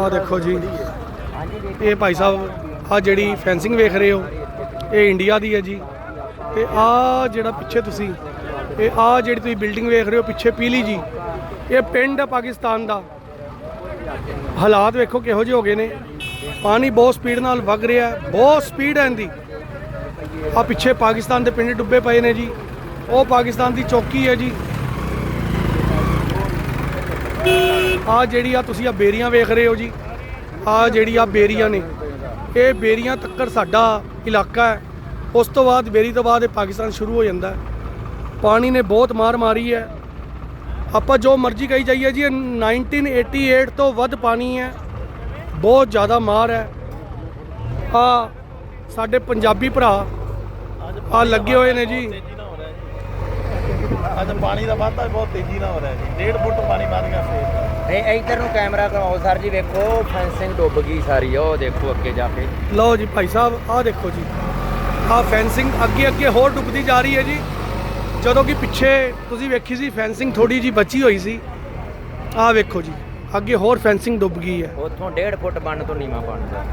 ਆਹ ਦੇਖੋ ਜੀ, ਇਹ ਭਾਈ ਸਾਹਿਬ ਆ ਜਿਹੜੀ ਫੈਂਸਿੰਗ ਵੇਖ ਰਹੇ ਹੋ, ਇਹ ਇੰਡੀਆ ਦੀ ਹੈ ਜੀ। ਤੇ ਆ ਜਿਹੜਾ ਪਿੱਛੇ ਤੁਸੀਂ, ਇਹ ਆ ਜਿਹੜੀ ਤੁਸੀਂ ਬਿਲਡਿੰਗ ਵੇਖ ਰਹੇ ਹੋ ਪਿੱਛੇ ਪੀਲੀ ਜੀ, ਇਹ ਪਿੰਡ ਹੈ ਪਾਕਿਸਤਾਨ ਦਾ। ਹਾਲਾਤ ਵੇਖੋ ਕਿਹੋ ਜਿਹੇ ਹੋ ਗਏ ਨੇ। ਪਾਣੀ ਬਹੁਤ ਸਪੀਡ ਨਾਲ ਵਗ ਰਿਹਾ ਬਹੁਤ ਸਪੀਡ ਹੈ ਇਹਦੀ। ਆ ਪਿੱਛੇ ਪਾਕਿਸਤਾਨ ਦੇ ਪਿੰਡ ਡੁੱਬੇ ਪਏ ਨੇ ਜੀ। ਉਹ ਪਾਕਿਸਤਾਨ ਦੀ ਚੌਕੀ ਹੈ ਜੀ। ਆ ਜਿਹੜੀ ਆ ਤੁਸੀਂ ਆ ਬੇਰੀਆਂ ਵੇਖ ਰਹੇ ਹੋ ਜੀ ਆ ਜਿਹੜੀ ਆ ਬੇਰੀਆਂ ਨੇ, ਇਹ ਬੇਰੀਆਂ ਤੱਕਰ ਸਾਡਾ ਇਲਾਕਾ ਹੈ। ਉਸ ਤੋਂ ਬਾਅਦ, ਬੇਰੀ ਤੋਂ ਬਾਅਦ ਇਹ ਪਾਕਿਸਤਾਨ ਸ਼ੁਰੂ ਹੋ ਜਾਂਦਾ ਹੈ। ਪਾਣੀ ਨੇ ਬਹੁਤ ਮਾਰ ਮਾਰੀ ਹੈ। ਆਪਾਂ ਜੋ ਮਰਜ਼ੀ ਕਹੀ ਜਾਈਏ ਜੀ, ਇਹ 1988 ਤੋਂ ਵੱਧ ਪਾਣੀ ਹੈ। ਬਹੁਤ ਜ਼ਿਆਦਾ ਮਾਰ ਹੈ। ਆ ਸਾਡੇ ਪੰਜਾਬੀ ਭਰਾ ਆ ਲੱਗੇ ਹੋਏ ਨੇ ਜੀ। ਅੱਜ ਪਾਣੀ ਦਾ ਵਾਧਾ ਬਹੁਤ ਤੇਜ਼ੀ ਨਾਲ ਹੋ ਰਿਹਾ ਜੀ। 1.5 ਫੁੱਟ ਪਾਣੀ ਵੱਧ ਗਿਆ ਨਹੀਂ ਇੱਧਰ ਨੂੰ ਕੈਮਰਾ ਕਰਵਾਓ ਸਰ ਜੀ ਵੇਖੋ ਫੈਂਸਿੰਗ ਡੁੱਬ ਗਈ ਸਾਰੀ ਉਹ ਦੇਖੋ ਅੱਗੇ ਜਾ ਕੇ। ਲਓ ਜੀ ਭਾਈ ਸਾਹਿਬ ਆਹ ਦੇਖੋ ਜੀ। ਆਹ ਫੈਂਸਿੰਗ ਅੱਗੇ ਅੱਗੇ ਹੋਰ ਡੁੱਬਦੀ ਜਾ ਰਹੀ ਹੈ ਜੀ। ਜਦੋਂ ਕਿ ਪਿੱਛੇ ਤੁਸੀਂ ਵੇਖੀ ਸੀ ਫੈਂਸਿੰਗ ਥੋੜੀ ਜੀ ਬਚੀ ਹੋਈ ਸੀ। ਆਹ ਵੇਖੋ ਜੀ ਅੱਗੇ ਹੋਰ ਫੈਂਸਿੰਗ ਡੁੱਬ ਗਈ ਹੈ। ਉੱਥੋਂ 1.5 ਫੁੱਟ ਬੰਨ ਤੋਂ ਨੀਵਾ ਪਾਣੀ ਦਾ।